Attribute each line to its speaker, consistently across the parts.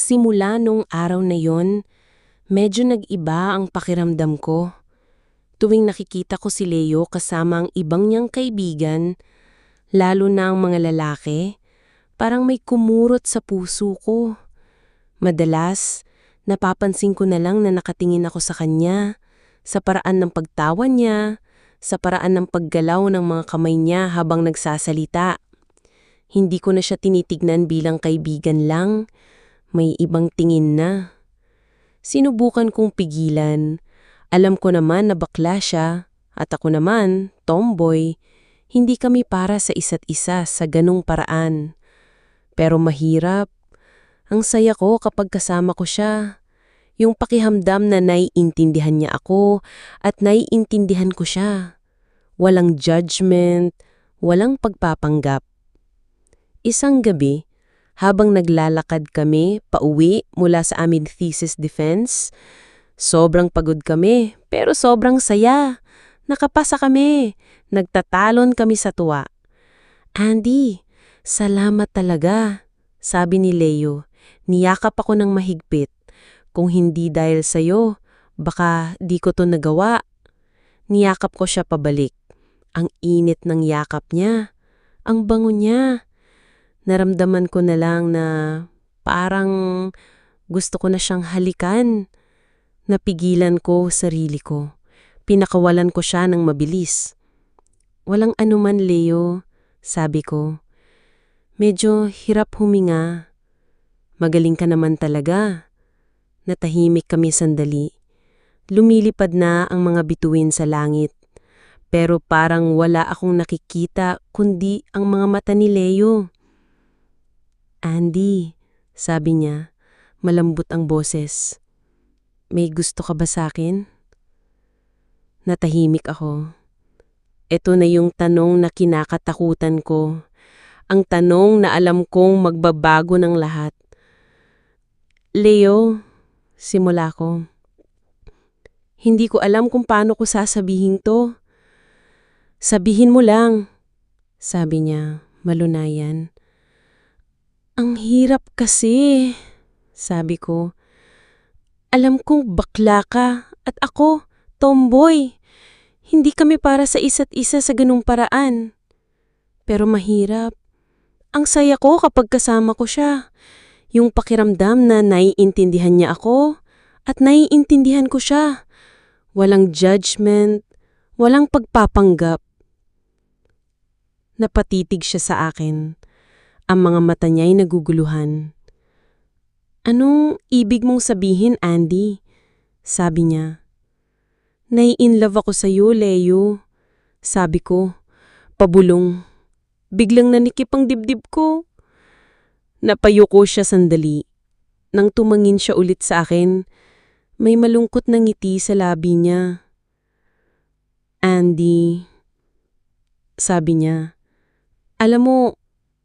Speaker 1: Simula nung araw na yon, medyo nag-iba ang pakiramdam ko. Tuwing nakikita ko si Leo kasama ang ibang niyang kaibigan, lalo na ang mga lalaki, parang may kumurot sa puso ko. Madalas, napapansin ko na lang na nakatingin ako sa kanya, sa paraan ng pagtawa niya, sa paraan ng paggalaw ng mga kamay niya habang nagsasalita. Hindi ko na siya tinitignan bilang kaibigan lang, may ibang tingin na. Sinubukan kong pigilan. Alam ko naman na bakla siya at ako naman, tomboy. Hindi kami para sa isa't isa sa ganung paraan. Pero mahirap. Ang saya ko kapag kasama ko siya. Yung pakihamdam na naiintindihan niya ako at naiintindihan ko siya. Walang judgment, walang pagpapanggap. Isang gabi, habang naglalakad kami pauwi mula sa aming thesis defense, sobrang pagod kami pero sobrang saya. Nakapasa kami, nagtatalon kami sa tuwa. Andy, salamat talaga, sabi ni Leo. Niyakap ako ng mahigpit. Kung hindi dahil sa'yo, baka di ko to nagawa. Niyakap ko siya pabalik. Ang init ng yakap niya. Ang bango niya naramdaman ko na lang na parang gusto ko na siyang halikan. Napigilan ko sarili ko. Pinakawalan ko siya ng mabilis. Walang anuman, Leo, sabi ko. Medyo hirap huminga. Magaling ka naman talaga. Natahimik kami sandali. Lumilipad na ang mga bituin sa langit. Pero parang wala akong nakikita kundi ang mga mata ni Leo. Andy, sabi niya, malambot ang boses. May gusto ka ba sa akin? Natahimik ako. Ito na yung tanong na kinakatakutan ko. Ang tanong na alam kong magbabago ng lahat. Leo, simula ko. Hindi ko alam kung paano ko sasabihin to. Sabihin mo lang, sabi niya, malunayan. Ang hirap kasi, sabi ko. Alam kong bakla ka at ako, tomboy. Hindi kami para sa isa't isa sa ganung paraan. Pero mahirap. Ang saya ko kapag kasama ko siya. Yung pakiramdam na naiintindihan niya ako at naiintindihan ko siya. Walang judgment, walang pagpapanggap. Napatitig siya sa akin. Ang mga mata niya'y naguguluhan. Anong ibig mong sabihin, Andy? Sabi niya. Nai-in-love ako sa iyo, Leo. Sabi ko, pabulong. Biglang nanikip ang dibdib ko. Napayuko siya sandali. Nang tumangin siya ulit sa akin, may malungkot na ngiti sa labi niya. Andy, sabi niya, alam mo,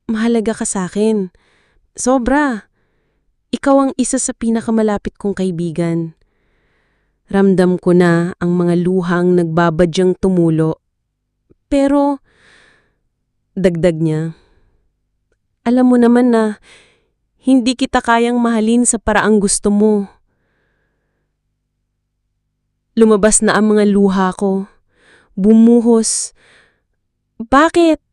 Speaker 1: mahalaga ka sa akin. Sobra. Ikaw ang isa sa pinakamalapit kong kaibigan. Ramdam ko na ang mga luhang nagbabadyang tumulo. Pero, dagdag niya, alam mo naman na hindi kita kayang mahalin sa paraang gusto mo. Lumabas na ang mga luha ko. Bumuhos. Bakit?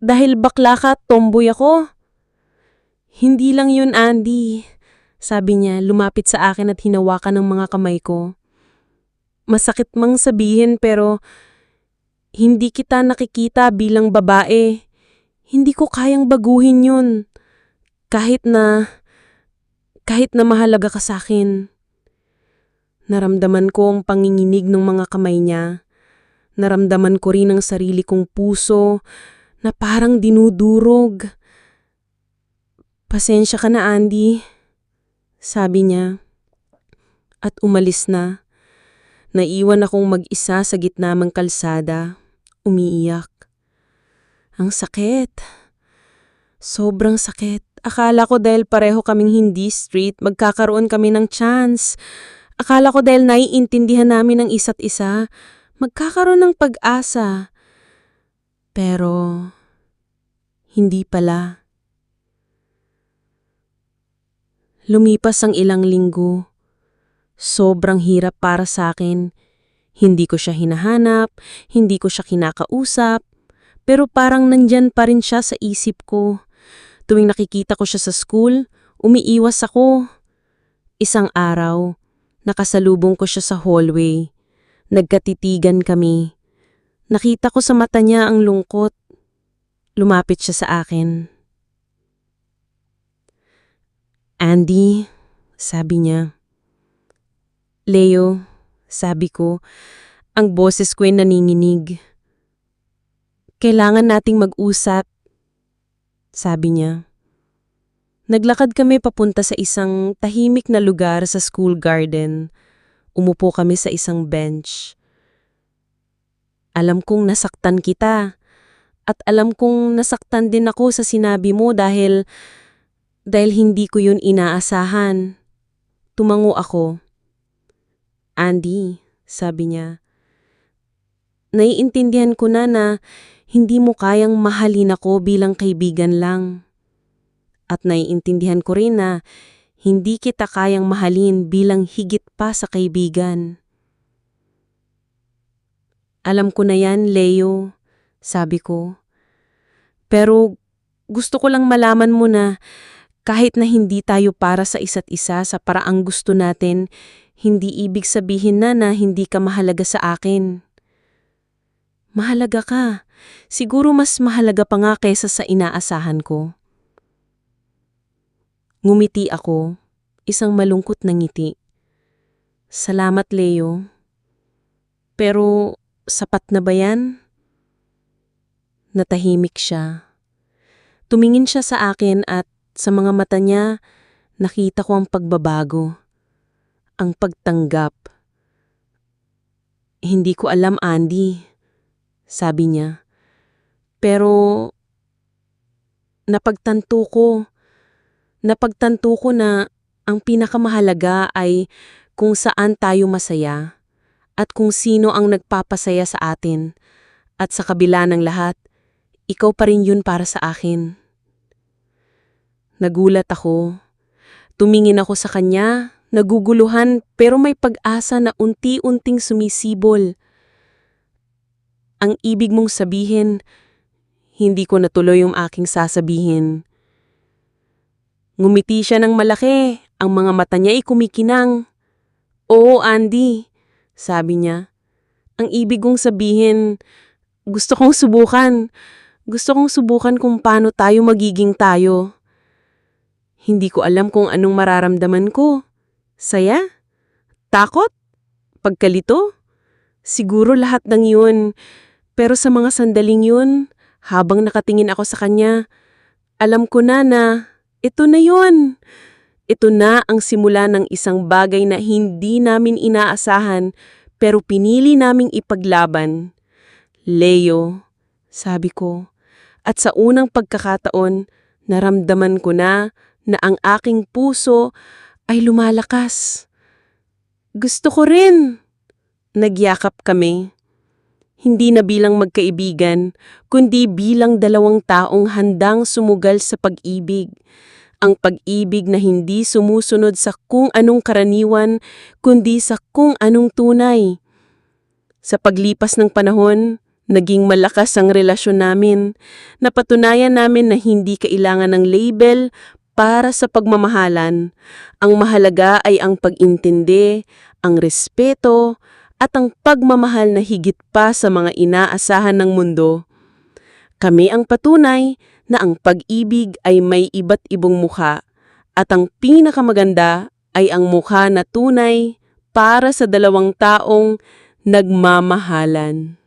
Speaker 1: Dahil bakla ka, tomboy ako. Hindi lang yun, Andy. Sabi niya, lumapit sa akin at hinawakan ng mga kamay ko. Masakit mang sabihin pero hindi kita nakikita bilang babae. Hindi ko kayang baguhin yun. Kahit na, kahit na mahalaga ka sa akin. Naramdaman ko ang panginginig ng mga kamay niya. Naramdaman ko rin ang sarili kong puso na parang dinudurog. Pasensya ka na, Andy, sabi niya. At umalis na. Naiwan akong mag-isa sa gitna ng kalsada, umiiyak. Ang sakit. Sobrang sakit. Akala ko dahil pareho kaming hindi street, magkakaroon kami ng chance. Akala ko dahil naiintindihan namin ang isa't isa, magkakaroon ng pag-asa. Pero, hindi pala. Lumipas ang ilang linggo. Sobrang hirap para sa akin. Hindi ko siya hinahanap, hindi ko siya kinakausap, pero parang nandyan pa rin siya sa isip ko. Tuwing nakikita ko siya sa school, umiiwas ako. Isang araw, nakasalubong ko siya sa hallway. Nagkatitigan kami. Nakita ko sa mata niya ang lungkot. Lumapit siya sa akin. Andy, sabi niya. Leo, sabi ko, ang boses ko ay. Kailangan nating mag-usap, sabi niya. Naglakad kami papunta sa isang tahimik na lugar sa school garden. Umupo kami sa isang bench. Alam kong nasaktan kita. At alam kong nasaktan din ako sa sinabi mo dahil dahil hindi ko yun inaasahan. Tumango ako. Andy, sabi niya. Naiintindihan ko na na hindi mo kayang mahalin ako bilang kaibigan lang. At naiintindihan ko rin na hindi kita kayang mahalin bilang higit pa sa kaibigan. Alam ko na yan, Leo, sabi ko. Pero gusto ko lang malaman mo na kahit na hindi tayo para sa isa't isa sa paraang gusto natin, hindi ibig sabihin na na hindi ka mahalaga sa akin. Mahalaga ka. Siguro mas mahalaga pa nga kaysa sa inaasahan ko. Ngumiti ako, isang malungkot na ngiti. Salamat, Leo. Pero sapat na ba yan? Natahimik siya. Tumingin siya sa akin at sa mga mata niya, nakita ko ang pagbabago. Ang pagtanggap. Hindi ko alam, Andy, sabi niya. Pero napagtanto ko, napagtanto ko na ang pinakamahalaga ay kung saan tayo masaya at kung sino ang nagpapasaya sa atin. At sa kabila ng lahat, ikaw pa rin yun para sa akin. Nagulat ako. Tumingin ako sa kanya, naguguluhan pero may pag-asa na unti-unting sumisibol. Ang ibig mong sabihin, hindi ko natuloy yung aking sasabihin. Ngumiti siya ng malaki, ang mga mata niya ay kumikinang. Oo, Andy, sabi niya. Ang ibig kong sabihin, gusto kong subukan. Gusto kong subukan kung paano tayo magiging tayo. Hindi ko alam kung anong mararamdaman ko. Saya? Takot? Pagkalito? Siguro lahat ng yun. Pero sa mga sandaling yun, habang nakatingin ako sa kanya, alam ko na na ito na yun. Ito na ang simula ng isang bagay na hindi namin inaasahan pero pinili naming ipaglaban. Leo, sabi ko. At sa unang pagkakataon, naramdaman ko na na ang aking puso ay lumalakas. Gusto ko rin. Nagyakap kami. Hindi na bilang magkaibigan, kundi bilang dalawang taong handang sumugal sa pag-ibig. Ang pag-ibig na hindi sumusunod sa kung anong karaniwan, kundi sa kung anong tunay. Sa paglipas ng panahon, naging malakas ang relasyon namin. Napatunayan namin na hindi kailangan ng label para sa pagmamahalan. Ang mahalaga ay ang pag-intindi, ang respeto, at ang pagmamahal na higit pa sa mga inaasahan ng mundo. Kami ang patunay na ang pag-ibig ay may iba't ibong mukha at ang pinakamaganda ay ang mukha na tunay para sa dalawang taong nagmamahalan.